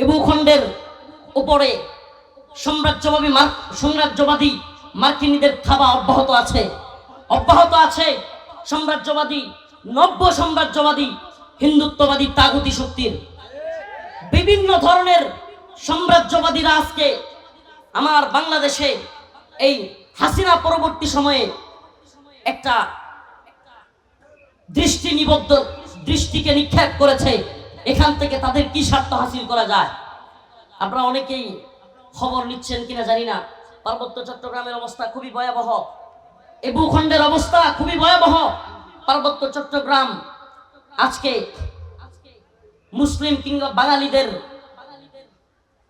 এ ভূখণ্ডের উপরে সাম্রাজ্যবাদী মার- সাম্রাজ্যবাদী মার্কিনীদের থাবা অব্যাহত আছে। অব্যাহত আছে সাম্রাজ্যবাদী, নব্য সাম্রাজ্যবাদী হিন্দুত্ববাদী তাগুতি শক্তির। বিভিন্ন ধরনের সাম্রাজ্যবাদীরা আজকে আমার বাংলাদেশে এই হাসিনা পরবর্তী সময়ে একটা দৃষ্টি নিবদ্ধ দৃষ্টিকে নিক্ষেপ করেছে। এখান থেকে তাদের কি স্বার্থ হাসিল করা যায়? আপনারা অনেকেই খবর নিচ্ছেন কিনা জানি না। পার্বত্য চট্টগ্রামের অবস্থা খুবই ভয়াবহ। এ ভূখণ্ডের অবস্থা খুবই ভয়াবহ। পার্বত্য চট্টগ্রাম আজকে মুসলিম কিংবা বাঙালিদের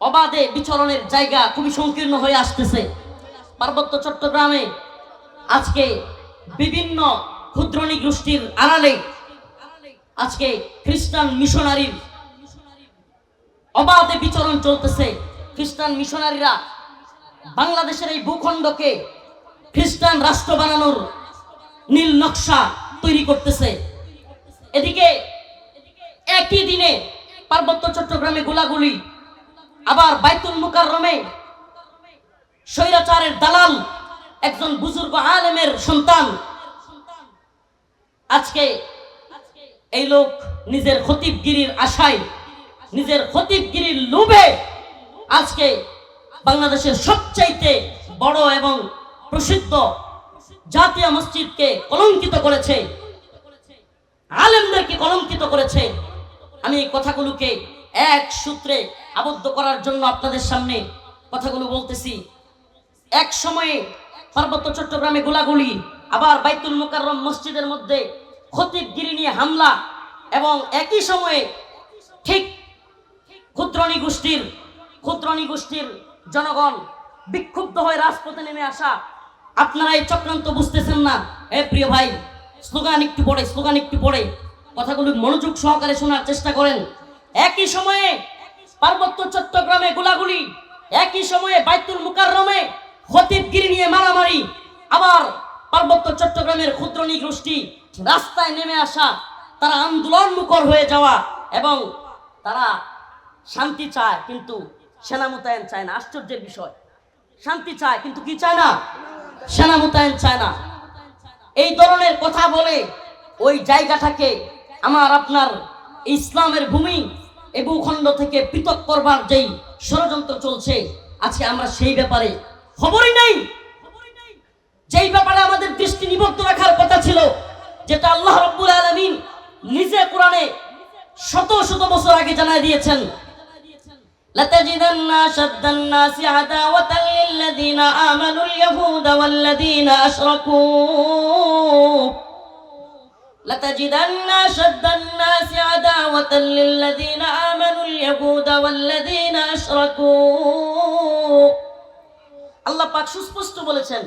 অবাধে বিচরণের জায়গা খুবই সংকীর্ণ হয়ে আসতেছে। পার্বত্য চট্টগ্রামে আজকে বিভিন্ন ক্ষুদ্রণী গোষ্ঠীর আড়ালে আজকে খ্রিস্টান মিশনারির অবাধে বিচরণ চলতেছে। খ্রিস্টান মিশনারিরা বাংলাদেশের এই ভূখণ্ডকে খ্রিস্টান রাষ্ট্র বানানোর নীল নকশা তৈরি করতেছে। এদিকে একই দিনে পার্বত্য চট্টগ্রামে গোলাগুলি, আবার বাইতুল মুকাররমে স্বৈরাচারের দালাল একজন বুজুর্গ আলেমের সন্তান। আজকে এই লোক নিজের খতিবগিরির আশায়, নিজের খতিবগিরির লোভে আজকে বাংলাদেশের সবচাইতে বড় এবং প্রসিদ্ধ জাতীয় মসজিদকে কলঙ্কিত করেছে। আলেমদেরকে কলঙ্কিত করেছে। আমি এই কথাগুলোকে এক সূত্রে আবদ্ধ করার জন্য আপনাদের সামনে কথাগুলো বলতেছি। এক সময়ে পার্বত্য চট্টগ্রামে গোলাগুলি, আবার বাইতুল মুকাররম মসজিদের মধ্যে খতিবগিরি নিয়ে হামলা এবং একই সময়ে ঠিক ক্ষুদ্রণী গোষ্ঠীর ক্ষুদ্রণী গোষ্ঠীর জনগণ বিক্ষুব্ধ হয়ে রাজপথে নেমে আসা, আপনারা এই চক্রান্ত বুঝতেছেন না? এ প্রিয় ভাই, স্লোগান একটু পড়ে, স্লোগান একটু পড়ে। কথাগুলো মনোযোগ সহকারে শোনার চেষ্টা করেন। একই সময়ে পার্বত্য চট্টগ্রামে গোলাগুলি, একই সময়ে বাইতুল মুকাররমে খতিবগিরি নিয়ে মারামারি, আবার পার্বত্য চট্টগ্রামের ক্ষুদ্রণী গোষ্ঠী রাস্তায় নেমে আসা, তারা আন্দোলন মুখর হয়ে যাওয়া এবং তারা শান্তি চায় কিন্তু সেনা মোতায়েন চায় না। আশ্চর্যের বিষয়। শান্তি চায় কিন্তু কি চায় না? সেনা মোতায়েন চায় না। এই ধরনের কথা বলে ওই জায়গাটাকে আমার আপনার ইসলামের ভূমি এ ভূখণ্ড থেকে পৃথক করবার যেই ষড়যন্ত্র চলছে, আজকে আমরা সেই ব্যাপারে খবরই নেই। যেই ব্যাপারে আমাদের দৃষ্টি নিবদ্ধ রাখার কথা ছিল যেটা আল্লাহ রব্বুল আলমিন নিজে কোরআনে শত শত বছর আগে জানাই দিয়েছেন لتجدن أشد الناس عداوة للذين آمنوا اليهود والذين أشركوا لتجدن أشد الناس عداوة للذين آمنوا اليهود والذين أشركوا আল্লাহ পাক সুস্পষ্ট বলেছেন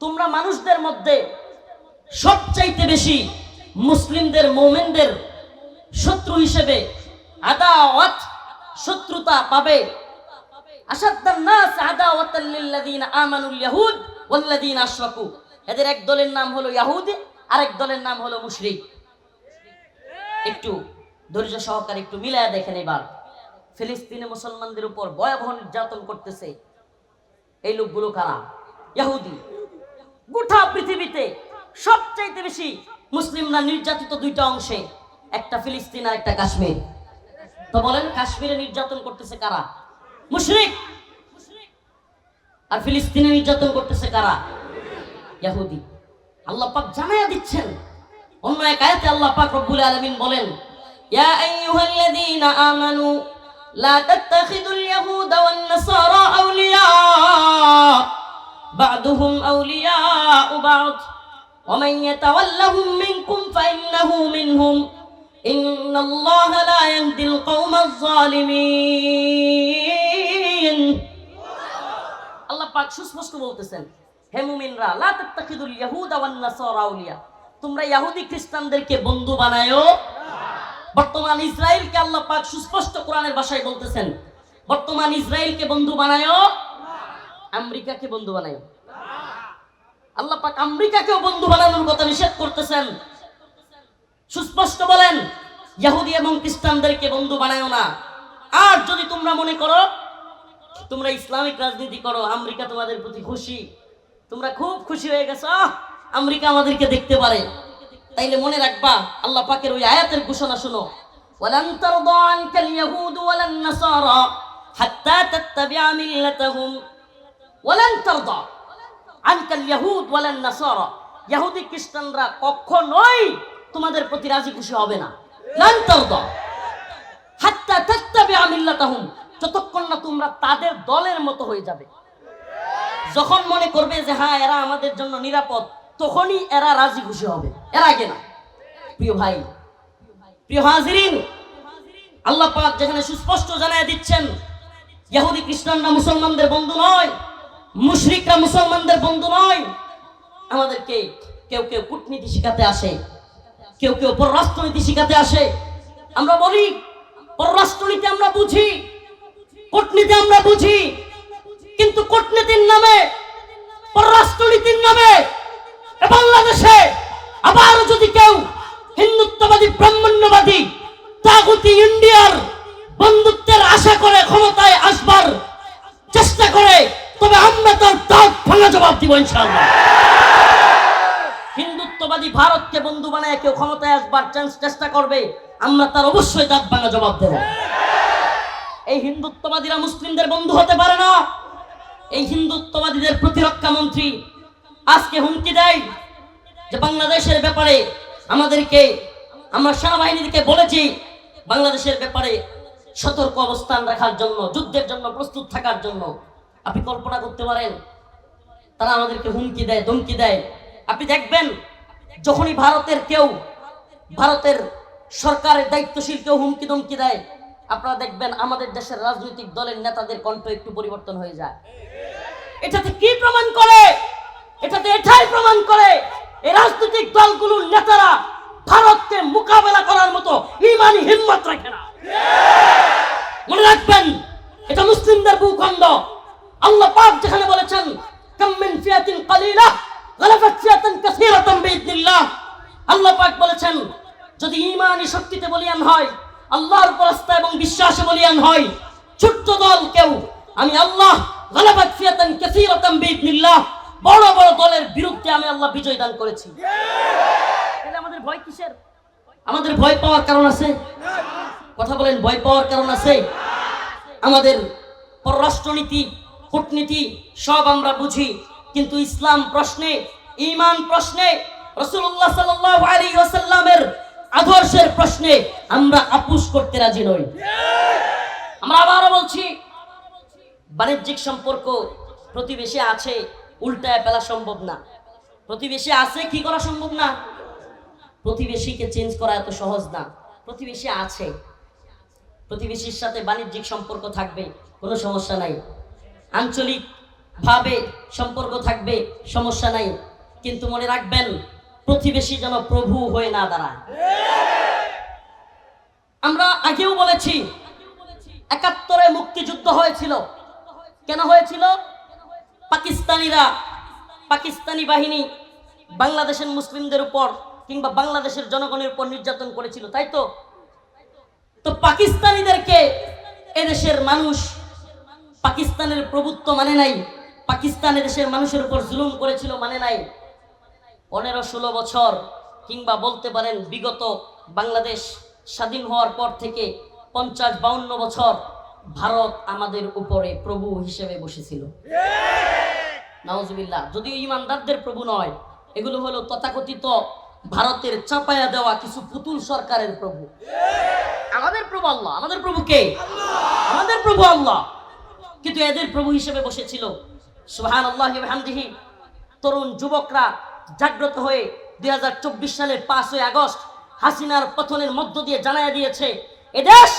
তোমরা মানুষদের মধ্যে সবচাইতে বেশি মুসলিমদের, মোমেনদের শত্রু হিসেবে আদাওয়াত শত্রুতা পাবে। আসাদ্দান নাস আদাওয়াতাল লিল্লাযিনা ইয়াহুদ ওয়াল্লাযিনা আশরাকু। এদের এক দলের নাম হলো ইয়াহুদ, আরেক দলের নাম হলো মুশরিক। একটু ধৈর্য সহকারে একটু মিলায়া দেখেন এবার। ফিলিস্তিনে মুসলমানদের উপর ভয়াবহ নির্যাতন করতেছে। এই লোকগুলো কারা? ইহুদি গোটা পৃথিবীতে সবচাইতে বেশি মুসলিমরা নির্যাতিত দুইটা অংশে, একটা ফিলিস্তিন আর একটা কাশ্মীর। তো বলেন, কাশ্মীরে নির্যাতন করতেছে কারা? মুশরিক! আর ফিলিস্তিনে নির্যাতন করতেছে কারা? ইহুদি আল্লাহ পাক জানাইয়া দিচ্ছেন। অন্য এক আয়াতে আল্লাহ পাক রব্বুল আলামিন বলেন, ইয়া আইয়ুহাল্লাযীনা আমানু, লা তাত্তাখিদুল ইয়াহুদা ওয়ান নাসারা আউলিয়া। বা'দুহুম আউলিয়াউ বা'দ ومن يتولهم منكم فإنه منهم إن الله لا يهدي القوم الظالمين আল্লাহ পাক সুস্পষ্ট বলতেছেন হে মুমিনরা লা তাত্তাখিদুল ইয়াহুদা ওয়ান নাসারা আউলিয়া তোমরা ইহুদি খ্রিস্টানদেরকে বন্ধু বানায়ো বর্তমান ইসরায়েলকে আল্লাহ পাক সুস্পষ্ট কোরআনের ভাষায় বলতেছেন বর্তমান ইসরায়েলকে বন্ধু বানায়ো আমেরিকাকে বন্ধু বানায়ো আল্লাহ পাক আমেরিকাকেও বন্ধু বানানোর কথা নিষেধ করতেছেন সুস্পষ্ট বলেন ইহুদি এবং খ্রিস্টানদেরকে বন্ধু বানায়ো না আর যদি তোমরা মনে করো তোমরা ইসলামিক রাজনীতি করো আমেরিকা তোমাদের প্রতি খুশি তোমরা খুব খুশি হয়ে গেছো আহ, আমেরিকা আমাদেরকে দেখতে পারে তাইলে মনে রাখবা আল্লাহ পাকের ওই আয়াতের ঘোষণা শুনো ولن ترضى عنك اليهود ولا النصارى حتى تتبع ملتهم ولن ترضى আনকাল ইয়াহুদ ওয়ালান নাসারা। ইহুদি খ্রিস্টানরা কখনোই তোমাদের প্রতি রাজি খুশি হবে না। লান তারদা। হাত্তা তাত্তাবিআ মিল্লাতাহুম। যতক্ষণ না তোমরা তাদের দলের মতো হয়ে যাবে। যখন মনে করবে যে হ্যাঁ এরা আমাদের জন্য নিরাপদ, তখনই এরা রাজি খুশি হবে। এরা আগে না। প্রিয় ভাই, প্রিয় হাজিরিন, আল্লাহ পাক যেখানে সুস্পষ্ট জানায় দিচ্ছেন ইহুদি খ্রিস্টানরা মুসলমানদের বন্ধু নয়। মুশরিকরা মুসলমানদের বন্ধু নয়। আমাদেরকে কেউ কেউ কূটনীতি শিখাতে আসে, কেউ কেউ পররাষ্ট্রনীতি শিখাতে আসে। আমরা বলি, পররাষ্ট্রনীতি আমরা বুঝি, কূটনীতি আমরা বুঝি, কিন্তু কূটনীতির নামে, পররাষ্ট্রনীতির নামে বাংলাদেশে আবারও যদি কেউ হিন্দুত্ববাদী, ব্রাহ্মণ্যবাদী, তাগুতি ইন্ডিয়ার তার দাঁত ভাঙা জবাব দিব হিন্দুত্ববাদী ভারতকে বন্ধু বানায় কেউ ক্ষমতায় চান্স চেষ্টা করবে, আমরা তার অবশ্যই দাঁত ভাঙা জবাব দেব। এই হিন্দুত্ববাদীরা মুসলিমদের বন্ধু হতে পারে না। এই হিন্দুত্ববাদীদের প্রতিরক্ষা মন্ত্রী আজকে হুমকি দেয় যে বাংলাদেশের ব্যাপারে আমাদেরকে, আমরা সেনাবাহিনীকে বলেছি, বাংলাদেশের ব্যাপারে সতর্ক অবস্থান রাখার জন্য, যুদ্ধের জন্য, প্রস্তুত থাকার জন্য। আপনি কল্পনা করতে পারেন, তারা আমাদেরকে হুমকি দেয়, ধমকি দেয়। আপনি দেখবেন, যখনই ভারতের কেউ, ভারতের সরকারের দায়িত্বশীল কেউ হুমকি ধমকি দেয়, আপনারা দেখবেন আমাদের দেশের রাজনৈতিক দলের নেতাদের কণ্ঠ একটু পরিবর্তন হয়ে যায়। এটাতে কি প্রমাণ করে? এটাতে এটাই প্রমাণ করে, এই রাজনৈতিক দলগুলোর নেতারা ভারতকে মোকাবেলা করার মতো ইমানি হিম্মত রাখে না। মনে রাখবেন, এটা মুসলিমদের ভূখণ্ড। আল্লাহ পাক যেখানে বলেছেন কাম্মিন ফিয়াতিন কালিলা, গালাফাত ফিয়াতান কাসীরাতান বিইذنিল্লাহ আল্লাহ পাক বলেছেন, যদি ঈমানি শক্তিতে বলিয়ান হয়, আল্লাহর উপর আস্থা এবং বিশ্বাসে বলিয়ান হয়, ছোট্ট দল কেউ, আমি আল্লাহ গালাফাত ফিয়াতান কাসীরাতান বিইذنিল্লাহ বড় বড় দলের বিরুদ্ধে আমি আল্লাহ বিজয় দান করেছি। তাহলে আমাদের ভয় কিসের? আমাদের ভয় পাওয়ার কারণ আছে? কথা বলেন, ভয় পাওয়ার কারণ আছে? আমাদের পররাষ্ট্রনীতি কূটনীতি সব আমরা বুঝি, কিন্তু ইসলাম প্রশ্নে, ঈমান প্রশ্নে রসুল্লাহ সাল্লাল্লাহু আলাইহি ওয়াসাল্লামের আদর্শের প্রশ্নে আমরা আপুস করতে রাজি নই। আমরা আবারও বলছি, বাণিজ্যিক সম্পর্ক প্রতিবেশী আছে, উল্টায় ফেলা সম্ভব না। প্রতিবেশী আছে কি করা সম্ভব না? প্রতিবেশীকে চেঞ্জ করা এত সহজ না। প্রতিবেশী আছে। প্রতিবেশীর সাথে বাণিজ্যিক সম্পর্ক থাকবে, কোনো সমস্যা নাই। আঞ্চলিক ভাবে সম্পর্ক থাকবে, সমস্যা নাই। কিন্তু মনে রাখবেন, প্রতিবেশী যেন প্রভু হয়ে না দাঁড়ায়। আমরা আগেও বলেছি, একাত্তরে মুক্তিযুদ্ধ হয়েছিল। কেন হয়েছিল? পাকিস্তানিরা, পাকিস্তানি বাহিনী বাংলাদেশের মুসলিমদের উপর কিংবা বাংলাদেশের জনগণের উপর নির্যাতন করেছিল, তাই তো? তো পাকিস্তানিদেরকে এদেশের মানুষ পাকিস্তানের প্রভুত্ব মানে নাই। পাকিস্তানের দেশের মানুষের উপর জুলুম করেছিল মানে নাই। পনেরো ষোলো বছর কিংবা বলতে পারেন বিগত বাংলাদেশ স্বাধীন হওয়ার পর থেকে পঞ্চাশ বাউন্ন বছর ভারত আমাদের উপরে প্রভু হিসেবে বসেছিল। নাউজুবিল্লাহ, যদিও ইমানদারদের প্রভু নয়, এগুলো হলো তথাকথিত ভারতের চাপায়া দেওয়া কিছু পুতুল সরকারের প্রভু। আমাদের প্রভু আল্লাহ, আমাদের প্রভু কে? আমাদের প্রভু আল্লাহ। কিন্তু এদের প্রভু হিসেবে বসেছিল। সুহান আল্লাহ হামদিহি তরুণ যুবকরা জাগ্রত হয়ে দুই সালের পাঁচই আগস্ট হাসিনার পথনের মধ্য দিয়ে জানায় দিয়েছে এদেশ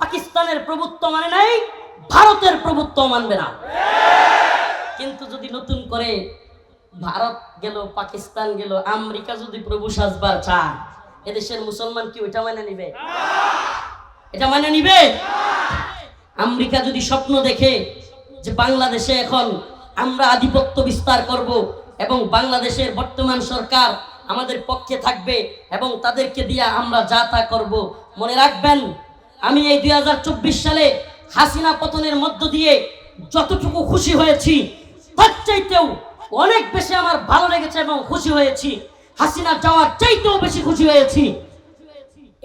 পাকিস্তানের প্রভুত্ব মানে নাই ভারতের প্রভুত্ব মানবে না। কিন্তু যদি নতুন করে ভারত গেল পাকিস্তান গেল আমেরিকা যদি প্রভু সাজবার চায় এদেশের মুসলমান কি ওইটা মানে নিবে? এটা মানে নিবে? আমেরিকা যদি স্বপ্ন দেখে যে বাংলাদেশে এখন আমরা আধিপত্য বিস্তার করব এবং বাংলাদেশের বর্তমান সরকার আমাদের পক্ষে থাকবে এবং তাদেরকে দিয়ে আমরা যা তা করব, মনে রাখবেন, আমি এই দুই হাজার চব্বিশ সালে হাসিনা পতনের মধ্য দিয়ে যতটুকু খুশি হয়েছি, তার চাইতেও অনেক বেশি আমার ভালো লেগেছে এবং খুশি হয়েছি। হাসিনা যাওয়ার চাইতেও বেশি খুশি হয়েছি।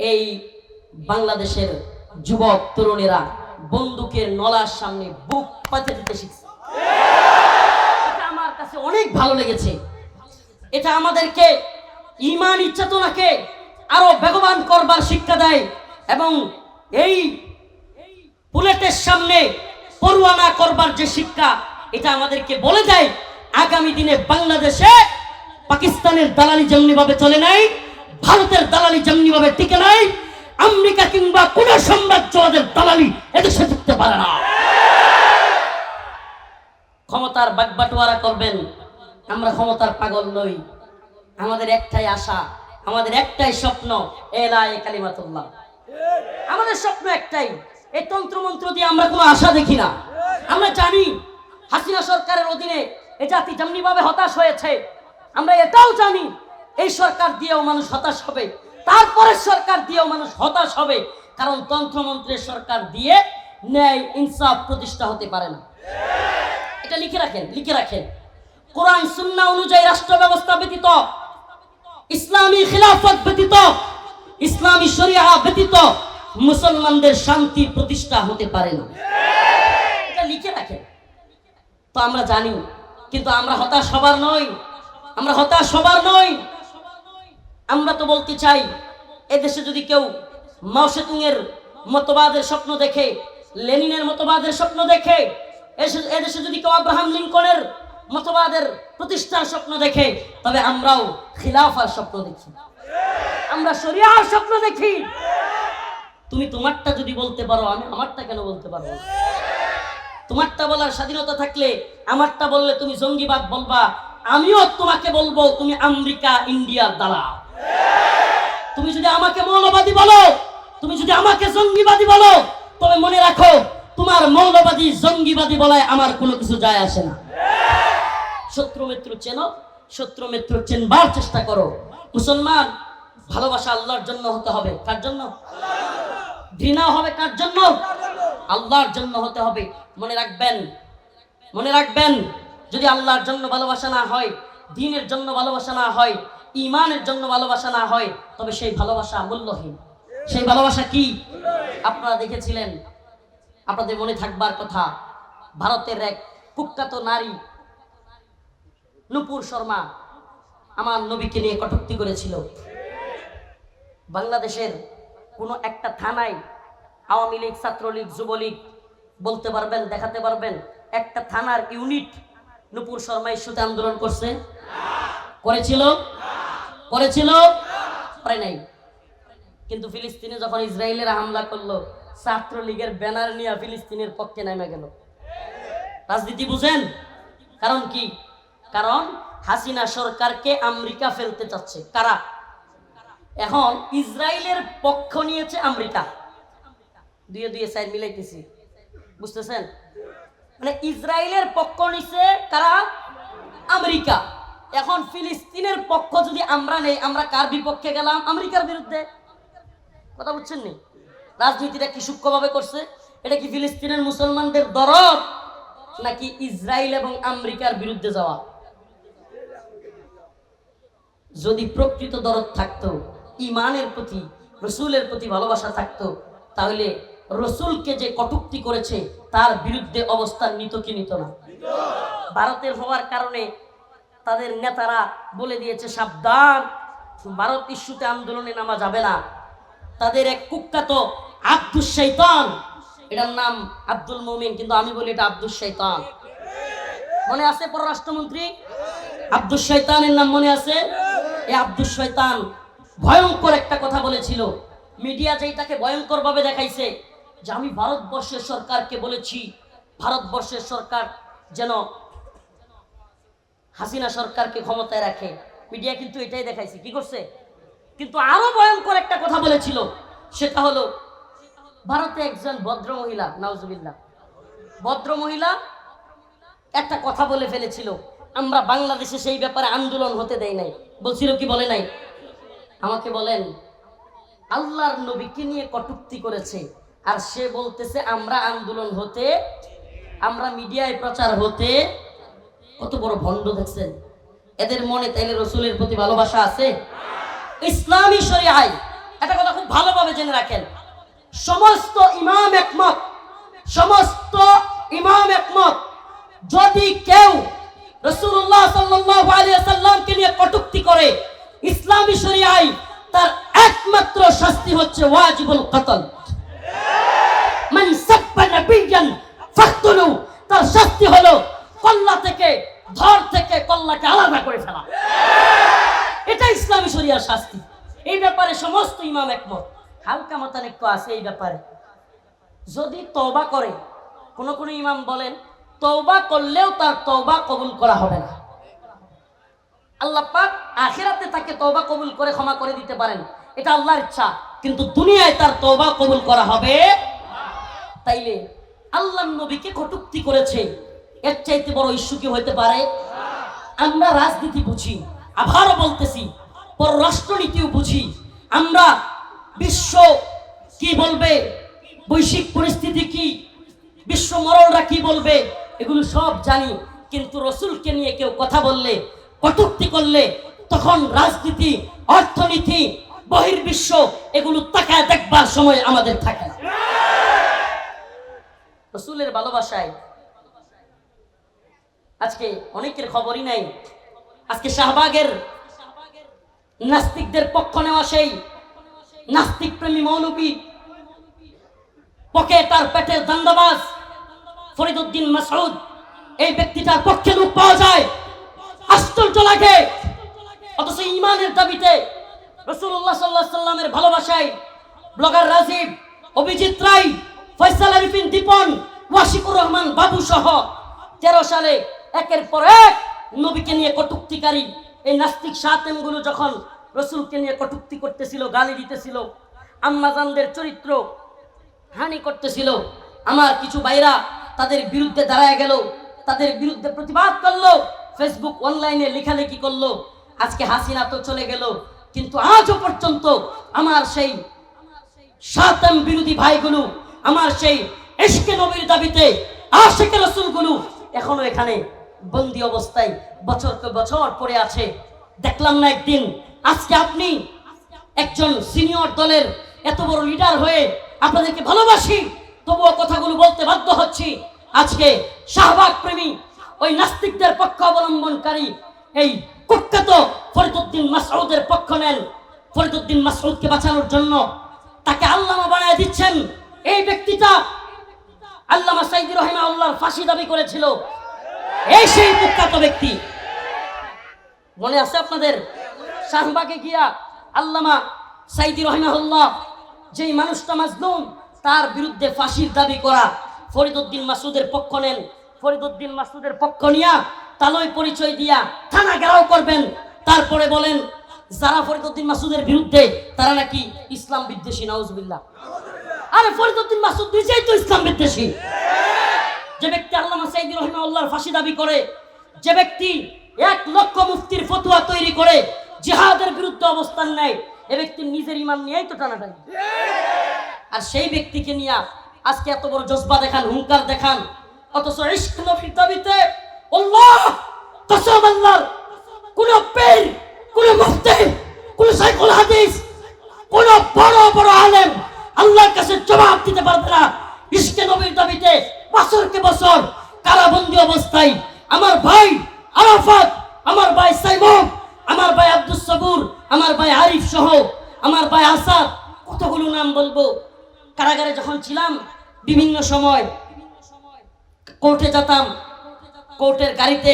এই বাংলাদেশের যুবক তরুণেরা বন্দুকের নলার সামনে বুক পাতে দিতে শিখছে। এটা আমার কাছে অনেক ভালো লেগেছে। এটা আমাদেরকে ইমান চেতনাকে আরও বেগবান করবার শিক্ষা দেয় এবং এই বুলেটের সামনে পড়ুয়ানা করবার যে শিক্ষা, এটা আমাদেরকে বলে দেয়। আগামী দিনে বাংলাদেশে পাকিস্তানের দালালি যেমনিভাবে চলে নাই, ভারতের দালালি যেমনিভাবে টিকে নাই আমেরিকা কিংবা কোন সাম্রাজ্যবাদের দালালি এদেশে টিকতে পারে না। ক্ষমতার বাগবাটোয়ারা করবেন, আমরা ক্ষমতার পাগল নই। আমাদের একটাই আশা, আমাদের একটাই স্বপ্ন এলা এ কালিমাতুল্লাহ। আমাদের স্বপ্ন একটাই, এই তন্ত্রমন্ত্র দিয়ে আমরা কোনো আশা দেখি না। আমরা জানি, হাসিনা সরকারের অধীনে এ জাতি যেমনিভাবে হতাশ হয়েছে, আমরা এটাও জানি, এই সরকার দিয়েও মানুষ হতাশ হবে। তারপরে সরকার দিয়েও মানুষ হতাশ হবে, কারণ তন্ত্রমন্ত্রের সরকার দিয়ে ন্যায় ইনসাফ প্রতিষ্ঠা হতে পারে না। এটা লিখে রাখেন লিখে রাখেন। কোরআন সুন্নাহ অনুযায়ী রাষ্ট্র ব্যবস্থা ব্যতীত, ইসলামী খিলাফত ব্যতীত, ইসলামী শরিয়া ব্যতীত মুসলমানদের শান্তি প্রতিষ্ঠা হতে পারে না। এটা লিখে রাখেন। তো আমরা জানি, কিন্তু আমরা হতাশ হবার নই, আমরা হতাশ হবার নই। আমরা তো বলতে চাই, এদেশে যদি কেউ মাওসেতুংয়ের মতবাদের স্বপ্ন দেখে, লেনিনের মতবাদের স্বপ্ন দেখে এদেশে যদি কেউ আব্রাহাম লিঙ্কনের মতবাদের প্রতিষ্ঠার স্বপ্ন দেখে, তবে আমরাও খিলাফার স্বপ্ন দেখি। আমরা শরিয়ার স্বপ্ন দেখি। তুমি তোমারটা যদি বলতে পারো, আমি আমারটা কেন বলতে পারব? তোমারটা বলার স্বাধীনতা থাকলে আমারটা বললে তুমি জঙ্গিবাদ বলবা, আমিও তোমাকে বলব তুমি আমেরিকা, ইন্ডিয়ার দালাল। তুমি যদি আমাকে মৌলবাদী বলো, তুমি যদি আমাকে জঙ্গিবাদী বলো, তবে মনে রাখো, তোমার মৌলবাদী জঙ্গিবাদী বলায় আমার কোনো কিছু যায় আসে না। শত্রু মিত্র চেনো, শত্রু মিত্র চেনবার চেষ্টা করো। মুসলমান, ভালোবাসা আল্লাহর জন্য হতে হবে। কার জন্য? ঘৃণা হবে কার জন্য? আল্লাহর জন্য হতে হবে। মনে রাখবেন মনে রাখবেন, যদি আল্লাহর জন্য ভালোবাসা না হয়, দিনের জন্য ভালোবাসা না হয় ইমানের জন্য ভালোবাসা না হয়, তবে সেই ভালোবাসা মূল্যহীন। সেই ভালোবাসা কি? আপনারা দেখেছিলেন, আপনাদের মনে থাকবার কথা, ভারতের এক কুখ্যাত নারী, নুপুর শর্মা, আমার নবীকে নিয়ে কটূক্তি করেছিল। বাংলাদেশের কোনো একটা থানায় আওয়ামী লীগ, ছাত্রলীগ, যুবলীগ বলতে পারবেন, দেখাতে পারবেন, একটা থানার ইউনিট নুপুর শর্মা ইস্যুতে আন্দোলন করছে, করেছিল। করেছিল করে নাই। কিন্তু ফিলিস্তিনে যখন ইসরায়েলের হামলা করল, ছাত্রলীগের ব্যানার নিয়ে ফিলিস্তিনের পক্ষে নেমে গেল। রাজনীতি বুঝেন? কারণ কি? কারণ হাসিনা সরকারকে আমেরিকা ফেলতে চাচ্ছে। কারা? এখন ইসরায়েলের পক্ষ নিয়েছে আমেরিকা। দুয়ে দুয়ে সাইড মিলাইতেছি। বুঝতেছেন? মানে ইসরায়েলের পক্ষ নিছে কারা? আমেরিকা। এখন ফিলিস্তিনের পক্ষ যদি আমরা নেই, আমরা কার বিপক্ষে গেলাম? আমেরিকার বিরুদ্ধে। কথা বুঝছেন নি? রাজনীতিটা কি সূক্ষ্মভাবে করছে? এটা কি ফিলিস্তিনের মুসলমানদের দরদ, নাকি ইসরায়েল এবং আমেরিকার বিরুদ্ধে যাওয়া? যদি প্রকৃত দরদ থাকতো, ইমানের প্রতি, রসুলের প্রতি ভালোবাসা থাকতো, তাহলে রসুলকে যে কটুক্তি করেছে, তার বিরুদ্ধে অবস্থান নিত কি নিত না? ভারতের হওয়ার কারণে তাদের নেতারা বলে দিয়েছে, সাবধান, ভারত ইস্যুতে আন্দোলনে নামা যাবে না। তাদের এক কুখ্যাত আব্দুল শৈতান, এটার নাম আব্দুল মুমিন, কিন্তু আমি বলি এটা আব্দুল শৈতান। মনে আছে পররাষ্ট্রমন্ত্রী? আব্দুল শৈতানের নাম মনে আছে? এই আব্দুল শৈতান ভয়ঙ্কর একটা কথা বলেছিল। মিডিয়া যেটাকে ভয়ঙ্কর ভাবে দেখাইছে যে আমি ভারতবর্ষের সরকারকে বলেছি, ভারতবর্ষের সরকার যেন হাসিনা সরকারকে ক্ষমতায় রাখে। মিডিয়া কিন্তু এটাই দেখাইছে। কি করছে? কিন্তু আরও ভয়ঙ্কর একটা কথা বলেছিল। সেটা হলো, ভারতে একজন ভদ্র মহিলা, নাউজুবিল্লাহ, ভদ্র মহিলা একটা কথা বলে ফেলেছিল। আমরা বাংলাদেশে সেই ব্যাপারে আন্দোলন হতে দেয় নাই। বলছিল কি, বলে নাই? আমাকে বলেন, আল্লাহর নবীকে নিয়ে কটুক্তি করেছে। আর সে বলতেছে, আমরা আন্দোলন হতে, আমরা মিডিয়ায় প্রচার হতে কত বড় ভণ্ড দেখছেন? এদের মনে তাইলে রসুলের প্রতি ভালোবাসা আছে? ইসলামী শরিয়ায় একটা কথা খুব ভালোভাবে জেনে রাখেন। সমস্ত ইমাম একমত, সমস্ত ইমাম একমত, যদি কেউ রসুল্লাহ সাল্লামকে নিয়ে কটুক্তি করে, ইসলামী শরিয়ায় তার একমাত্র শাস্তি হচ্ছে ওয়াজিবুল কতল। তার শাস্তি হলো কল্লা থেকে, ধর থেকে কল্লাকে আলাদা করে ফেলা। এটা ইসলামী শরিয়ার শাস্তি। এই ব্যাপারে সমস্ত ইমাম একমত। হালকা মাতান একটু আছে এই ব্যাপারে। যদি তওবা করে, কোন কোন ইমাম বলেন, তওবা করলেও তার তওবা কবুল করা হবে না। আল্লাহ পাক আখিরাতে তাকে তওবা কবুল করে ক্ষমা করে দিতে পারেন। এটা আল্লাহর ইচ্ছা। কিন্তু দুনিয়ায় তার তওবা কবুল করা হবে তাইলে আল্লাহ নবীকে কটুক্তি করেছে। এর চাইতে বড় ইস্যু কি হইতে পারে? আমরা রাজনীতি বুঝি, আবারও বলতেছি, পররাষ্ট্রনীতিও বুঝি। আমরা বিশ্ব কি বলবে, বৈশ্বিক পরিস্থিতি কি, বিশ্ব মরলরা কি বলবে, এগুলো সব জানি। কিন্তু রসুলকে নিয়ে কেউ কথা বললে, কটূক্তি করলে, তখন রাজনীতি, অর্থনীতি, বহির্বিশ্ব, এগুলো তাকায় দেখবার সময় আমাদের থাকে না। রসুলের ভালোবাসায় আজকে অনেকের খবরই নাই। আজকে শাহবাগের নাস্তিকদের পক্ষ নেওয়া সেই নাস্তিক প্রেমী মৌলবী পকে তার পেটের দান্দাবাজ ফরিদুদ্দিন মাসউদ, এই ব্যক্তিটার পক্ষে লোক পাওয়া যায়। আশ্চর্য লাগে। অথচ ইমানের দাবিতে রসুল্লাহ সাল্লাহ সাল্লামের ভালোবাসায় ব্লগার রাজীব, অভিজিৎ রায়, ফয়সাল আরিফিন, দীপন, ওয়াশিকুর রহমান বাবু সহ তেরো সালে একের পর এক নবীকে নিয়ে কটুক্তিকারী। এই নাস্তিক সাতেমগুলো যখন রসুলকে নিয়ে কটুক্তি করতেছিল, গালি দিতেছিল, আম্মাজানদের চরিত্র হানি করতেছিল, আমার কিছু ভাইরা তাদের বিরুদ্ধে দাঁড়ায় গেল, তাদের বিরুদ্ধে প্রতিবাদ করল, ফেসবুক অনলাইনে লেখালেখি করল, আজকে হাসিনা তো চলে গেল, কিন্তু আজও পর্যন্ত আমার সেই সাতাম বিরোধী ভাইগুলো, আমার সেই এশকে নবীর দাবিতে আশেকে রসুলগুলো এখনও এখানে বন্দি অবস্থায় বছরকে বছর পড়ে আছে। দেখলাম না একদিন, আজকে আপনি একজন সিনিয়র দলের এত বড় লিডার হয়ে আপনাদেরকে ভালোবাসি, তবুও কথাগুলো বলতে বাধ্য হচ্ছি। আজকে শাহবাগ প্রেমী, ওই নাস্তিকদের পক্ষ অবলম্বনকারী, এই কুখ্যাত ফরিদুদ্দিন মাসউদের পক্ষ নেন। ফরিদুদ্দিন মাসউদকে বাঁচানোর জন্য তাকে আল্লামা বানায় দিচ্ছেন। এই ব্যক্তিটা আল্লামা সাইদি রহিমা আল্লাহর ফাঁসি দাবি করেছিল। এই সেই কুখ্যাত ব্যক্তি। মনে আছে আপনাদের? শাহবাগে গিয়া আল্লামা সাইদি রহিমাহুল্লাহ যেই মানুষটা তার বিরুদ্ধে ফাঁসির দাবি করা ফরিদুদ্দিন মাসুদের পক্ষ নেন। ফরিদুদ্দিন মাসুদের পক্ষ নিয়া তালই পরিচয় দিয়া থানা ঘেরাও করবেন। তারপরে বলেন, যারা ফরিদুদ্দিন মাসুদের বিরুদ্ধে, তারা নাকি ইসলাম বিদ্বেষী, নাউজবিল্লাহ। আরে ফরিদুদ্দিন মাসুদ নিজেই তো ইসলাম বিদ্বেষী। যে ব্যক্তি আল্লামা সাইদি রহিমাউল্লাহর ফাঁসি দাবি করে, যে ব্যক্তি এক লক্ষ মুফতির ফতুয়া তৈরি করে, জিহাদের বিরুদ্ধে অবস্থান নেয়, এ ব্যক্তি নিজের ইমান নিয়েই তো টানাটানি। আর সেই ব্যক্তিকে নিয়ে আজকে এত বড় জজবা দেখান, হুঙ্কার দেখান, অথচ ইশক নবীর দাবিতে আল্লাহ, কসম কোন পীর, কোন মুফতি, কোন সাইকুল হাদিস, কোন বড় বড় আলেম আল্লাহর কাছে জবাব দিতে পারবে না। ইশকে নবীর দাবিতে বছরকে বছর কারাবন্দি অবস্থায় আমার ভাই আরাফাত, আমার ভাই সাইমন, আমার ভাই আব্দুল সবুর আমার ভাই আরিফ সহ আমার ভাই আসাদ, কতগুলো নাম বলব? কারাগারে যখন ছিলাম, বিভিন্ন সময় কোর্টে যেতাম, কোর্টের গাড়িতে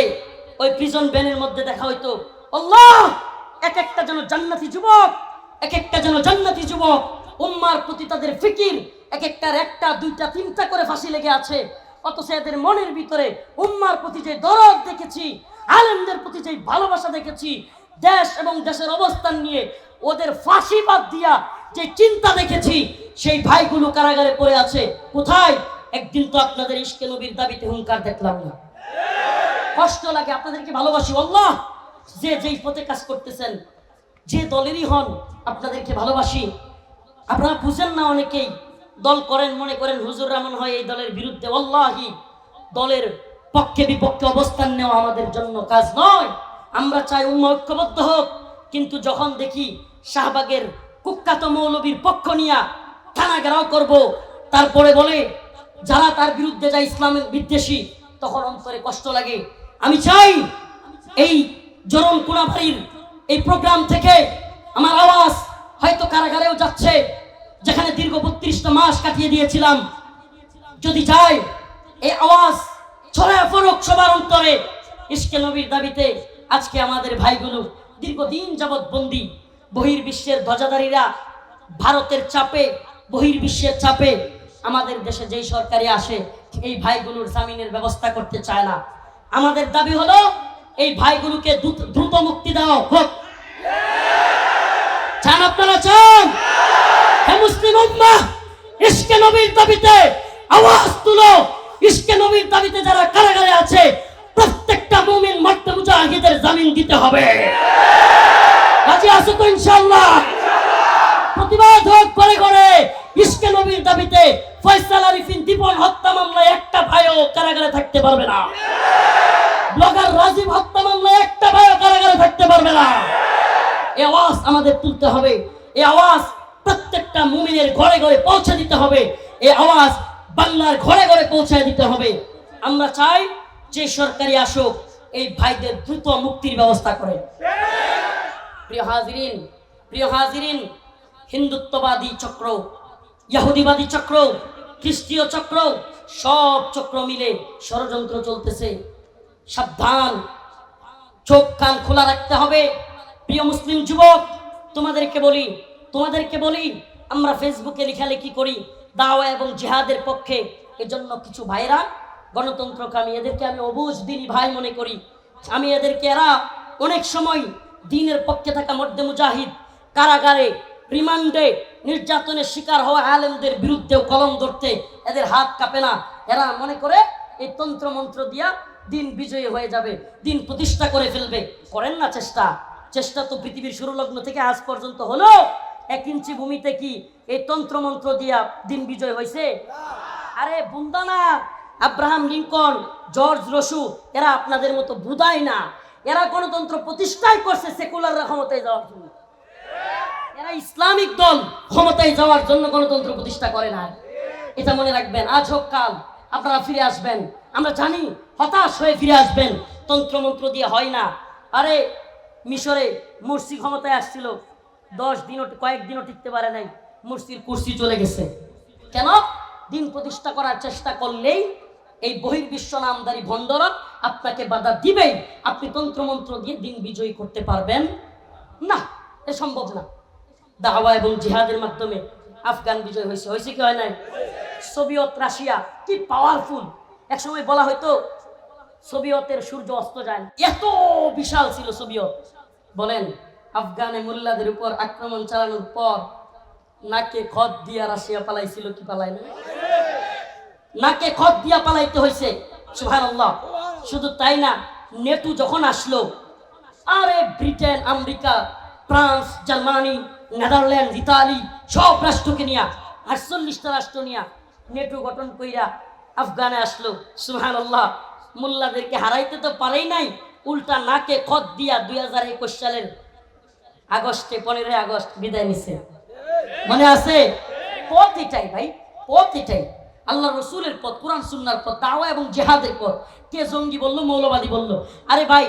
ওই প্রিজন ভ্যানের মধ্যে দেখা হইতো, আল্লাহ এক একটা যেন জান্নাতি যুবক এক একটা যেন জান্নাতি যুবক, উম্মার প্রতি তাদের ফিকির এক একটার একটা, দুইটা, তিনটা করে ফাঁসি লেগে আছে। অথচ এদের মনের ভিতরে উম্মার প্রতি যে দরদ দেখেছি, আলেমদের প্রতি যে ভালোবাসা দেখেছি, দেশ এবং দেশের অবস্থান নিয়ে ওদের ফাঁসি বাদ দিয়া যে চিন্তা দেখেছি, সেই ভাইগুলো কারাগারে পড়ে আছে। কোথায়? একদিন তো আপনাদের ইশকে নবীর দাবিতে হুঙ্কার দেখলাম না। কষ্ট লাগে, আপনাদেরকে ভালোবাসি, আল্লাহ! যে যেই পথে কাজ করতেছেন, যে দলেরই হন, আপনাদেরকে ভালোবাসি। আপনারা বুঝেন না অনেকেই দল করেন, মনে করেন হুজুর রামন হয় এই দলের বিরুদ্ধে অল্লাহি দলের পক্ষে বিপক্ষে অবস্থান নেওয়া আমাদের জন্য কাজ নয়। আমরা চাই উম্মা ঐক্যবদ্ধ হোক, কিন্তু যখন দেখি শাহবাগের কুখ্যাত মৌলবীর পক্ষ নিয়া থানা ঘেরাও করব, তারপরে বলে, যারা তার বিরুদ্ধে যায় ইসলামের বিদ্বেষী, তখন অন্তরে কষ্ট লাগে। আমি চাই এই জরুন কোনাবাড়ির এই প্রোগ্রাম থেকে আমার আওয়াজ হয়তো কারাগারেও যাচ্ছে যেখানে দীর্ঘ বত্রিশটা মাস কাটিয়ে দিয়েছিলাম। যদি যায়, এই আওয়াজ ছড়ায় ফরক সবার অন্তরে। ইস্কে নবীর দাবিতে আজকে আমাদের ভাইগুলো দীর্ঘদিন যাবৎ বন্দি। বহির্বিশ্বের ধ্বজাধারীরা ভারতের চাপে, বহির্বিশ্বের চাপে আমাদের দেশে যেই সরকারি আসে এই ভাইগুলোর জামিনের ব্যবস্থা করতে চায় না। আমাদের দাবি হলো, এই ভাইগুলোকে দ্রুত মুক্তি দেওয়া হোক। চান আপনারা চান? হে মুসলিম উম্মা, ইশকে নবীর দাবিতে আওয়াজ তুলো। ইশকে নবীর দাবিতে যারা কারাগারে আছে, প্রত্যেকটা মুমিন মারতে মুজাহিদের জামিন দিতে হবে। রাজি আছো তো ইনশাআল্লাহ? প্রতিবাদ হোক করে করে ইশকে নবীর দাবিতে ফয়সাল আরিফিন দীপন হত্যা মামলায় একটা ভাইও কারাগারে থাকতে পারবে না। ব্লগার রাজীব হত্যা মামলায় একটা ভাইও কারাগারে থাকতে পারবে না। এই আওয়াজ আমাদের তুলতে হবে। এই আওয়াজ প্রত্যেকটা মুমিনের ঘরে ঘরে পৌঁছে দিতে হবে। এই আওয়াজ বাংলার ঘরে ঘরে পৌঁছে দিতে হবে। আমরা চাই যে সরকারি আসুক, এই ভাইদের দ্রুত মুক্তির ব্যবস্থা করে প্রিয় হাজিরিন প্রিয় হাজিরিন, হিন্দুত্ববাদী চক্র ইহুদিবাদী চক্র, খ্রিস্টীয় চক্র, সব চক্র মিলে ষড়যন্ত্র চলতেছে। সাবধান, চোখ কান খোলা রাখতে হবে। প্রিয় মুসলিম যুবক, তোমাদেরকে বলি তোমাদেরকে বলি আমরা ফেসবুকে লেখালেখি করি, দাওয়া এবং জিহাদের পক্ষে। এজন্য কিছু ভাইরা গণতন্ত্রকামী এদেরকে আমি অবুজ দিনই ভাই মনে করি। আমি এদেরকে এরা অনেক সময় দিনের পক্ষে থাকা মধ্যে মুজাহিদ কারাগারে রিমান্ডে নির্যাতনের শিকার হওয়া আলেমদের বিরুদ্ধেও কলম ধরতে এদের হাত কাঁপে না। এরা মনে করে এই তন্ত্র মন্ত্র দিয়া দিন বিজয়ী হয়ে যাবে, দিন প্রতিষ্ঠা করে ফেলবে। করেন না চেষ্টা। চেষ্টা তো পৃথিবীর শুরু লগ্ন থেকে আজ পর্যন্ত হলো। এক ইঞ্চি ভূমিতে কি এই তন্ত্র মন্ত্র দিয়া দিন বিজয় হয়েছে আরে বুন্দা না, আব্রাহাম লিঙ্কন, জর্জ রসু, এরা আপনাদের মতো বুদাই না। এরা গণতন্ত্র প্রতিষ্ঠাই করছে সেকুলাররা ক্ষমতায় যাওয়ার জন্য। এরা ইসলামিক দল ক্ষমতায় যাওয়ার জন্য গণতন্ত্র প্রতিষ্ঠা করে না। এটা মনে রাখবেন, আজ হোক কাল আপনারা ফিরে আসবেন। আমরা জানি, হতাশ হয়ে ফিরে আসবেন। তন্ত্রমন্ত্র দিয়ে হয় না। আরে মিশরে মুর্সি ক্ষমতায় আসছিল দশ দিনও কয়েকদিনও টিকতে পারে নাই মুর্সির কুর্সি চলে গেছে। কেন? দিন প্রতিষ্ঠা করার চেষ্টা করলেই এই বহির্বিশ্ব নামদারি ভণ্ডরা আপনাকে বাধা দিবেই। আপনি তন্ত্রমন্ত্র দিয়ে দিন বিজয়ী করতে পারবেন না। এ সম্ভব না। দাওয়া এবং জিহাদের মাধ্যমে আফগান বিজয় হয়েছে। হয়েছে কি হয় নাই? সোভিয়ত রাশিয়া কি পাওয়ারফুল একসময় বলা হয়তো সোভিয়তের সূর্য অস্ত যায় এত বিশাল ছিল সোভিয়ত। বলেন আফগানে মোল্লাদের উপর আক্রমণ চালানোর পর নাকে খত দিয়া রাশিয়া পালাইছিল, কি পালাই না নাকে খত দিয়া পালাইতে হয়েছে সুবহানাল্লাহ। শুধু তাই না নেটু যখন আসলো, আরে Britain, America, France, Germany, Netherland, Italy, সব রাষ্ট্রকে নিয়া, আটচল্লিশটা রাষ্ট্র নিয়া নেটু গঠন কইরা আফগানে আসলো সুহান আল্লাহ মোল্লাদেরকে হারাইতে তো পারেই নাই, উল্টা নাকে খত দিয়া দুই হাজার একুশ সালের আগস্টে, পনেরোই আগস্ট বিদায় নিছে। মনে আছে? পথ এটাই ভাই পথ এটাই আল্লাহ রসুলের পথ, কোরআন, সুন্নার পথ, দাওয়া এবং জেহাদের পথ। কে জঙ্গি বলল, মৌলবাদী বলল? আরে ভাই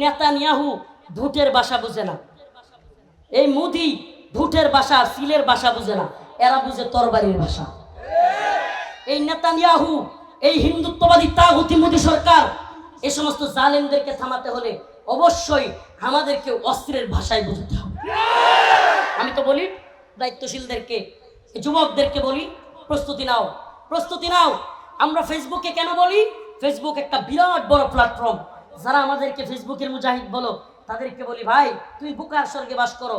নেতা নিয়াহু ভুটের ভাষা বুঝে না। এই মুদি ভুটের বাসা সিলের বাসা বুঝে না। এরা বুঝে তরবারির ভাষা। এই নেতানিয়াহু, এই হিন্দুত্ববাদী তাগুতি মোদী সরকার এই সমস্ত জালেমদেরকে থামাতে হলে অবশ্যই আমাদেরকে অস্ত্রের ভাষায় বুঝতে হবে। আমি তো বলি, দায়িত্বশীলদেরকে যুবকদেরকে বলি, প্রস্তুতি নাও প্রস্তুতি নাও। আমরা ফেসবুকে কেন বলি? ফেসবুক একটা বিরাট বড় প্ল্যাটফর্ম যারা আমাদেরকে ফেসবুকের মুজাহিদ বলো, তাদেরকে বলি, ভাই, তুমি বুকার স্বর্গে বাস করো।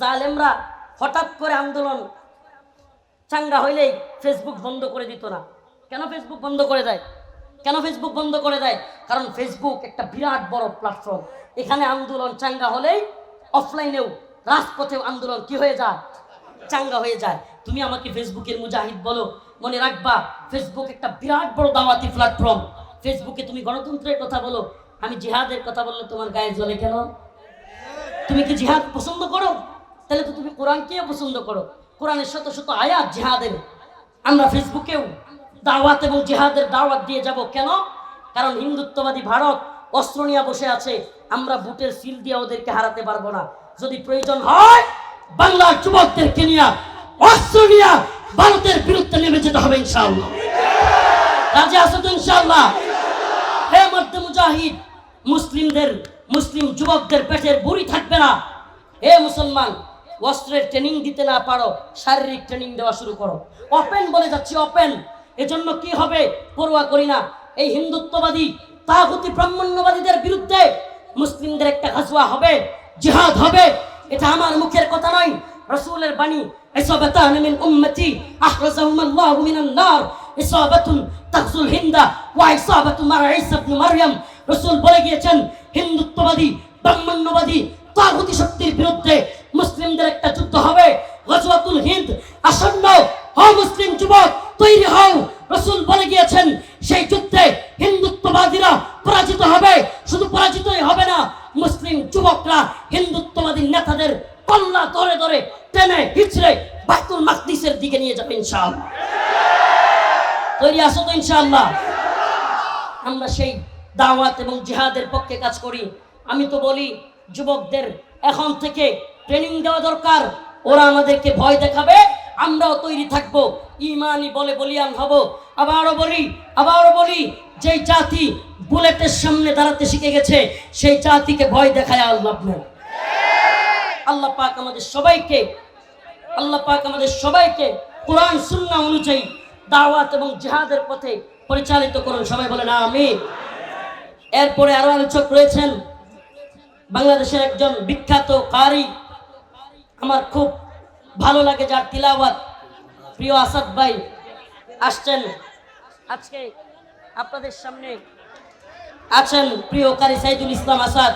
জালেমরা হঠাৎ করে আন্দোলন চাঙ্গা হইলেই ফেসবুক বন্ধ করে দিত না। কেন ফেসবুক বন্ধ করে দেয়? কেন ফেসবুক বন্ধ করে দেয়? কারণ ফেসবুক একটা বিরাট বড় প্ল্যাটফর্ম এখানে আন্দোলন চাঙ্গা হলেই অফলাইনেও রাজপথেও আন্দোলন কি হয়ে যায়? চাঙ্গা হয়ে যায়। তুমি আমাকে ফেসবুকের মুজাহিদ বলো, মনে রাখবা ফেসবুক একটা বিরাট বড় দাওয়াতি প্ল্যাটফর্ম ফেসবুকে তুমি গণতন্ত্রের কথা বলো, আমি জিহাদের কথা বললে তোমার গায়ে জ্বলে কেন? তুমি কি জিহাদ পছন্দ করো? তাহলে তো তুমি কোরআনকেও পছন্দ করো। কোরআনের শত শত আয়াত জিহাদের। আমরা ফেসবুকেও দাওয়াত এবং জিহাদের দাওয়াত দিয়ে যাব। কেন? কারণ হিন্দুত্ববাদী ভারত অস্ত্র নিয়ে বসে আছে। আমরা বুটের সিল দিয়ে ওদেরকে হারাতে পারব না। যদি প্রয়োজন হয়, বাংলার যুবকদেরকে নিয়ে অস্ত্র নিয়ে ভারতের বিরুদ্ধে নেমে যেতে হবে ইনশাআল্লাহ। রাজা আছো তো ইনশাআল্লাহ? হে মধ্যে মুজাহিদ, মুসলিমদের, মুসলিম যুবকদের পেটের বুড়ি থাকবে না। হে মুসলমান, অস্ত্রের ট্রেনিং দিতে না পারো, শারীরিক ট্রেনিং দেওয়া শুরু করো। ওপেন বলে যাচ্ছি ওপেন এজন্য কি হবে? পড়ুয়া করি না। এই হিন্দুত্ববাদী, তাগুতি ব্রাহ্মণ্যবাদীদের বিরুদ্ধে মুসলিমদের একটা গাজওয়া হবে, জিহাদ হবে। এটা আমার মুখের কথা নয়। রসুলের বাণী বলে গিয়েছেন, হিন্দুত্ববাদী, ব্রাহ্মণ্যবাদী শক্তির বিরুদ্ধে মুসলিমদের একটা যুদ্ধ হবে। হিন্দ আসন্ন। মুসলিম যুবক তৈরি হও রসুল বলে গিয়েছেন, সেই যুদ্ধে হিন্দুত্ববাদীরা পরাজিত হবে। শুধু পরাজিতই হবে না, মুসলিম যুবকরা হিন্দুত্ববাদী নেতাদের কল্লা ধরে ধরে টেনে হিচড়ে বাইতুল মাকদিসের দিকে নিয়ে যাবে ইনশাআল্লাহ। তৈরি আসো তো ইনশাআল্লাহ? আমরা সেই দাওয়াত এবং জিহাদের পক্ষে কাজ করি। আমি তো বলি, যুবকদের এখন থেকে ট্রেনিং দেওয়া দরকার। ওরা আমাদেরকে ভয় দেখাবে, আমরাও তৈরি থাকব। ইমানই বলে বলিয়ান হব। আবারও বলি আবারও বলি যে জাতি বুলেটের সামনে দাঁড়াতে শিখে গেছে, সেই জাতিকে ভয় দেখায় আল্লাহ আল্লাহ পাক আমাদের সবাইকে, আল্লাহ পাক আমাদের সবাইকে কোরআন, সুন্নাহ অনুযায়ী দাওয়াত এবং জেহাদের পথে পরিচালিত করুন। সবাই বলেন আমি এরপরে আরও আলোচক রয়েছেন। বাংলাদেশের একজন বিখ্যাত কারি। আমার খুব ভালো লাগে যার তিলাওয়াত। প্রিয় আসাদ ভাই আসছেন। আজকে আপনাদের সামনে আছেন প্রিয় কারি সাইদুল ইসলাম আসাদ।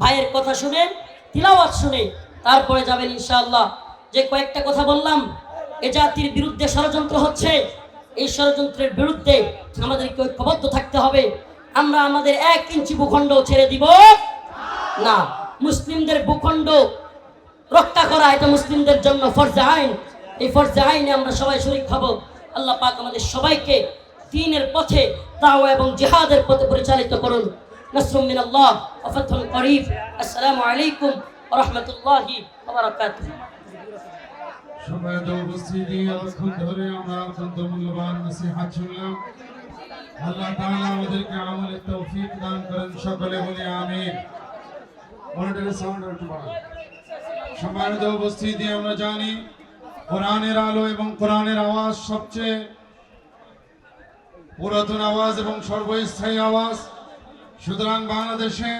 ভাইয়ের কথা শুনে, তিলাওয়াত শুনে তারপরে যাবেন ইনশাআল্লাহ। যে কয়েকটা কথা বললাম, এ জাতির বিরুদ্ধে ষড়যন্ত্র হচ্ছে। এই ষড়যন্ত্রের বিরুদ্ধে আমাদেরকে ঐক্যবদ্ধ থাকতে হবে। আমরা আমাদের এক ইঞ্চি ভূখণ্ড ছেড়ে দিব। না, মুসলিমদের ভূখণ্ড রক্ষা করা এটা মুসলিমদের জন্য ফরজে আইন। এই আইনে আমরা সবাই শরীক হব। আল্লাহ পাক আমাদের সবাইকে দিনের পথে তাও এবং জিহাদের পথে পরিচালিত করুন। নাসরুম মিন আল্লাহ ওয়া করিব। আসসালামু আলাইকুম রাহমাতুল্লাহি সম্মানিত উপস্থিতি, এতক্ষণ ধরে আমরা অত্যন্ত মূল্যবান নসিহাত শুনলাম। আল্লাহ তাআলা আমাদেরকে আমলের তৌফিক দান করেন, সকলে বলি আমিন। মনিটরের সাউন্ড একটু বাড়ান। সম্মানিত উপস্থিতি, আমরা জানি কোরআনের আলো এবং কোরআনের আওয়াজ সবচেয়ে পুরাতন আওয়াজ এবং সর্বস্থায়ী আওয়াজ। সুতরাং বাংলাদেশে